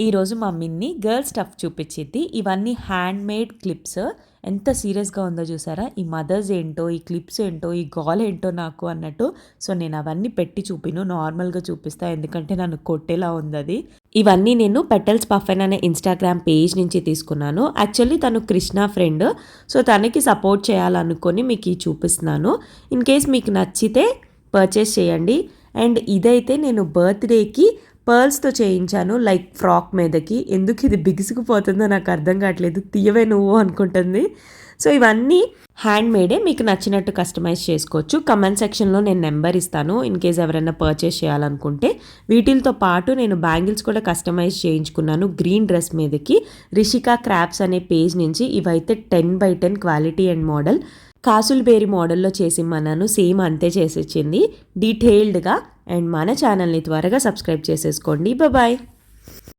ఈరోజు మా మిన్ని girl stuff చూపించింది. ఇవన్నీ హ్యాండ్ మేడ్ క్లిప్స్. ఎంత సీరియస్గా ఉందో చూసారా? ఈ మదర్స్ ఏంటో ఈ క్లిప్స్ ఏంటో ఈ గాల్ ఏంటో నాకు అన్నట్టు. సో నేను అవన్నీ పెట్టి చూపిను. నార్మల్గా చూపిస్తా. ఎందుకంటే నన్ను కొట్టేలా ఉంది అది. ఇవన్నీ నేను పెటల్స్ పఫెన్ అనే ఇన్స్టాగ్రామ్ పేజ్ నుంచి తీసుకున్నాను. యాక్చువల్లీ తను కృష్ణ ఫ్రెండ్ సో తనకి సపోర్ట్ చేయాలనుకొని మీకు ఈ చూపిస్తున్నాను. ఇన్ కేస్ మీకు నచ్చితే పర్చేస్ చేయండి. అండ్ ఇదైతే నేను బర్త్డేకి పర్ల్స్తో చేయించాను లైక్ ఫ్రాక్ మీదకి. ఎందుకు ఇది బిగుసుకుపోతుందో నాకు అర్థం కావట్లేదు. తీయవే నువ్వు అనుకుంటుంది. సో ఇవన్నీ హ్యాండ్ మేడే మీకు నచ్చినట్టు కస్టమైజ్ చేసుకోవచ్చు. కమెంట్ సెక్షన్లో నేను నెంబర్ ఇస్తాను. ఇన్ కేస్ ఎవరైనా పర్చేస్ చేయాలనుకుంటే వీటితో పాటు నేను బ్యాంగిల్స్ కూడా కస్టమైజ్ చేయించుకున్నాను గ్రీన్ డ్రెస్ మీదకి. రిషికా క్రాప్స్ అనే పేజ్ నుంచి ఇవైతే ten by ten quality and model. కాసుల్బేరి మోడల్లో చేసిమ్మన్నాను సేమ్ అంతే చేసిచ్చింది. డీటెయిల్డ్గా అండ్ మన ఛానల్ని త్వరగా సబ్స్క్రైబ్ చేసేసుకోండి. బాయ్.